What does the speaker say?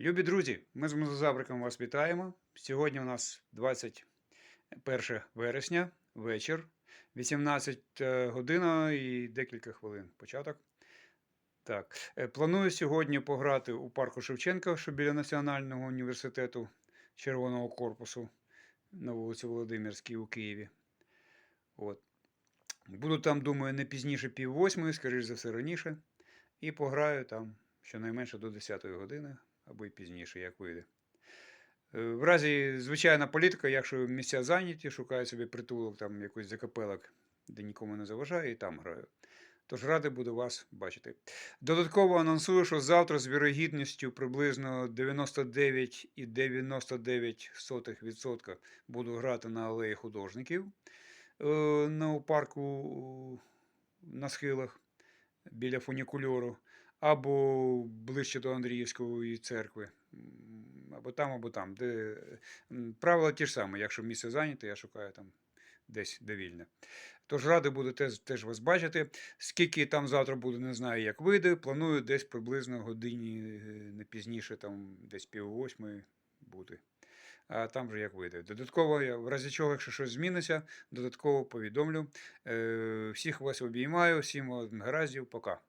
Любі друзі, ми з Мозазабриком вас вітаємо. Сьогодні у нас 21 вересня, вечір, 18 година і декілька хвилин. Початок. Так, е, планую сьогодні пограти у парку Шевченка, що біля Національного університету Червоного корпусу на вулиці Володимирській у Києві. От. Буду там, думаю, не пізніше пів восьмої, скоріш за все, раніше. І пограю там щонайменше до 10 години або й пізніше, як вийде. В разі звичайна політика, якщо місця зайняті, шукаю собі притулок, там якийсь закапелок, де нікому не заважає, і там граю. Тож радий буду вас бачити. Додатково анонсую, що завтра з вірогідністю приблизно 99,99% буду грати на алеї художників е, на парку на схилах біля фунікульору, або ближче до Андріївської церкви, або там, або там. Де... Правила ті ж самі. Якщо місце зайняте, я шукаю там десь де вільне. Тож радий буду теж, теж вас бачити. Скільки там завтра буде, не знаю, як вийде. Планую десь приблизно годині, е, не пізніше, там десь пів восьмої бути. А там вже як вийде. Додатково, я, в разі чого, якщо щось зміниться, додатково повідомлю. Е, всіх вас обіймаю, всім гараздів, пока.